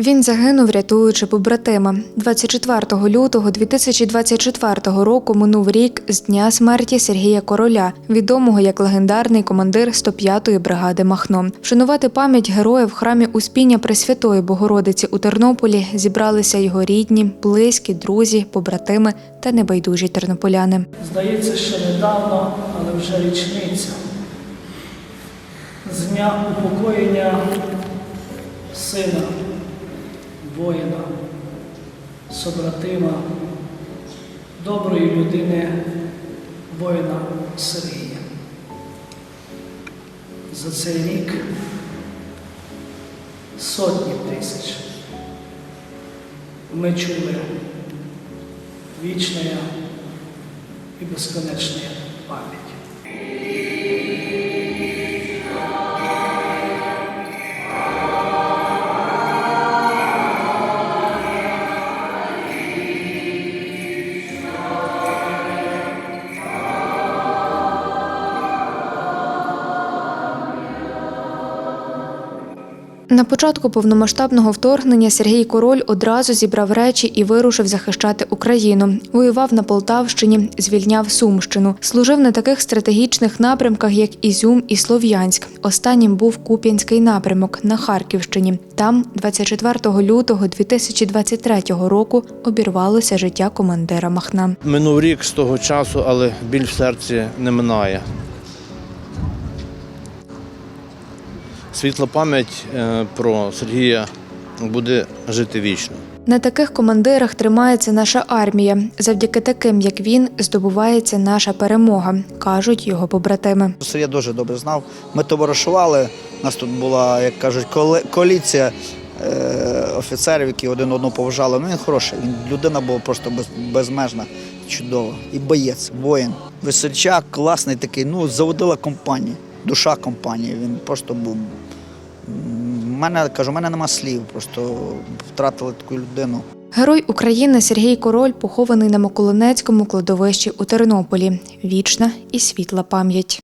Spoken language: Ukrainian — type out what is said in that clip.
Він загинув, рятуючи побратима. 24 лютого 2024 року минув рік з дня смерті Сергія Короля, відомого як легендарний командир 105-ї бригади Махно. Вшанувати пам'ять героя в храмі Успіння Пресвятої Богородиці у Тернополі зібралися його рідні, близькі, друзі, побратими та небайдужі тернополяни. Здається, що недавно, але вже річниця. З дня упокоєння сина, воїна, собратима, доброї людини, воїна Сергія. За цей рік сотні тисяч ми чули вічна і безконечна пам'ять. На початку повномасштабного вторгнення Сергій Король одразу зібрав речі і вирушив захищати Україну. Воював на Полтавщині, звільняв Сумщину. Служив на таких стратегічних напрямках, як Ізюм і Слов'янськ. Останнім був Куп'янський напрямок на Харківщині. Там, 24 лютого 2023 року, обірвалося життя командира Махна. Минув рік з того часу, але біль в серці не минає. Світла пам'ять е, про Сергія буде жити вічно. На таких командирах тримається наша армія. Завдяки таким, як він, здобувається наша перемога, кажуть його побратими. Сергія дуже добре знав. Ми товаришували. У нас тут була, як кажуть, коаліція е, офіцерів, які один одного поважали. Ну він хороший. Він людина була просто безмежна, чудова. І боєць, воїн. Весельчак, класний такий. Ну, заводила компанію, душа компанії. Він просто був. Мене кажу, мене нема слів. Просто втратили таку людину. Герой України Сергій Король похований на Миколинецькому кладовищі у Тернополі. Вічна і світла пам'ять.